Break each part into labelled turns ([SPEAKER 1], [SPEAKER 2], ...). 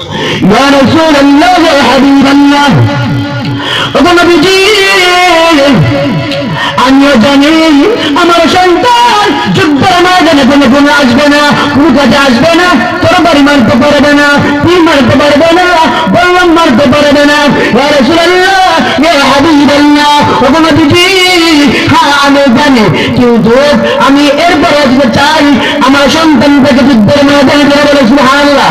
[SPEAKER 1] ইয়া রাসূলুল্লাহ ইয়া হাবিবাল্লাহ ওগো নবীজি আমিও জানি আমার সন্তান যুদ্ধের ময়দানে কোনো গুণ আসবে না কোনো কাজে আসবে না তোর বাড়ি মারতে পারবে না তুই মারতে পারবে না বললাম মারতে পারবে না ইয়া রাসূলুল্লাহ ইয়া হাবিবাল্লাহ ওগো নবীজি হ্যাঁ আমি জানি কিন্তু আমি এরপরে আসতে চাই আমার সন্তানটাকে যুদ্ধের ময়দানে বলে সুবহানাল্লাহ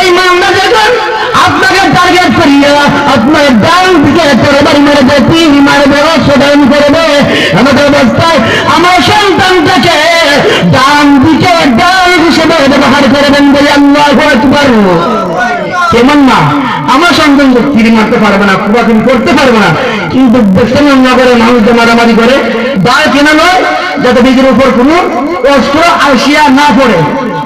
[SPEAKER 1] এই মামলা যখন আপনাকে টার্গেট করিয়া আপনার ডান দিকে তরবারি মারবে তীর মারবে অশ্বদান করবে আমাদের অবস্থায় আমার সন্তানটাকে ডান দিকে ডাল হিসেবে ব্যবহার করবেন বলে আল্লাহ আকবার। কেমন না? আমার সন্তান তীর মারতে পারবে না কুবাকিন করতে পারবে না। কিন্তু দেখছেন নগরে মানুষ যে মারামারি করে ডাল কেনা নয়, যাতে নিজের উপর কোনো অস্ত্র আসিয়া না পড়ে।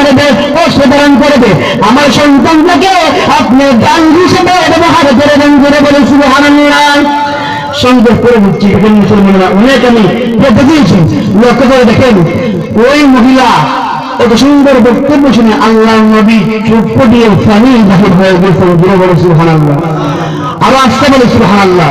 [SPEAKER 1] তরবারি মারবে অস্ত্রধারণ করবে আমার সন্তানটাকে আপনি গান হিসেবে ব্যবহার করবেন করে বলে, সুবহানাল্লাহ। সংযোগ করে দিচ্ছি এখানে মুসলমানরা, অনেক আমি দিয়েছি লক্ষ্য করে দেখেন, ওই মহিলা সুন্দর বক্তব্য শুনে আল্লাহ নবী চুপ দিয়ে ফানি বাহির হয়ে গেছে বলে, সুবহানাল্লাহ। আরও আসতে বলে, সুবহানাল্লাহ।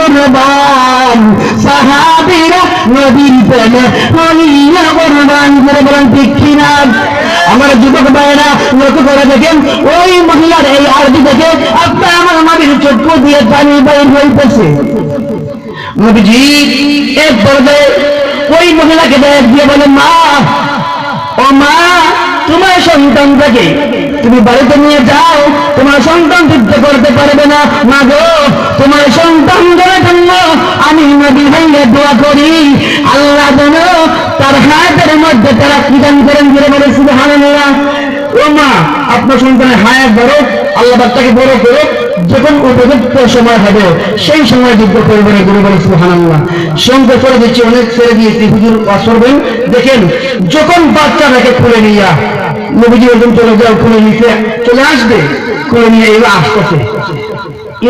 [SPEAKER 1] বরবান সাহাবীরা নবীর প্রেমে রইয়া বরবান জুড়ে বলেন না? আমার যুবক ভাইয়েরা লক্ষ্য করে দেখেন, ওই মহিলার এই আরবি দেখে আপনার আমার নবীর চক্ষু দিয়ে পানি বাইর হইতেছে নবীজি এক পর্বে ওই মহিলাকে দেখ দিয়ে বলে, মা, ও মা, তোমার সন্তানটাকে তুমি বাড়িতে নিয়ে যাও, তোমার সন্তান যুদ্ধ করতে পারবে না। মা গো, তোমার সন্তানদের আপনার সন্তানের হায়াত বড় আল্লাহ বড় যখন উপযুক্ত সময় হবে সেই সময় গুরু বলে সুহানাল্লাহ সঙ্গে দিচ্ছি অনেক ছেড়ে দিয়েছি হুজুর করবেন। দেখেন যখন বাচ্চাটাকে খুলে নিয়ে চলে যাও খুলে নিতে চলে আসবে। খুলে নিয়ে এবার আসতেছে।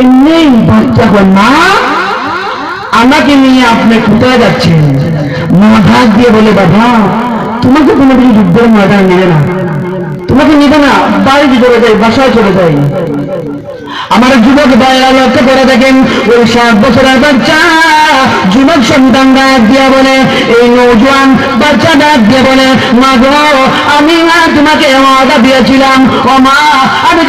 [SPEAKER 1] এমনি বাচ্চা কয়, মা আমাকে নিয়ে আপনি কোথায় যাচ্ছেন? মা দিয়ে বলে, বাবা, তোমাকে কোনো কিছু যুদ্ধের ময়দান নেবে না। তোমাকে নেবে না বাড়িতে চলে যাই, বাসায় চলে যাই। আমার যুবক ভাইরা লক্ষ্য করে দেখেন, ওই সাত বছরের বাচ্চা, যুবক সন্তান ডাক দিয়ে বলে, এই নৌজওয়ান বাচ্চা ডাক দিয়ে বলে, মা গো, আমি তোমাকে ওয়াদা দিয়েছিলাম। ও মা, আমি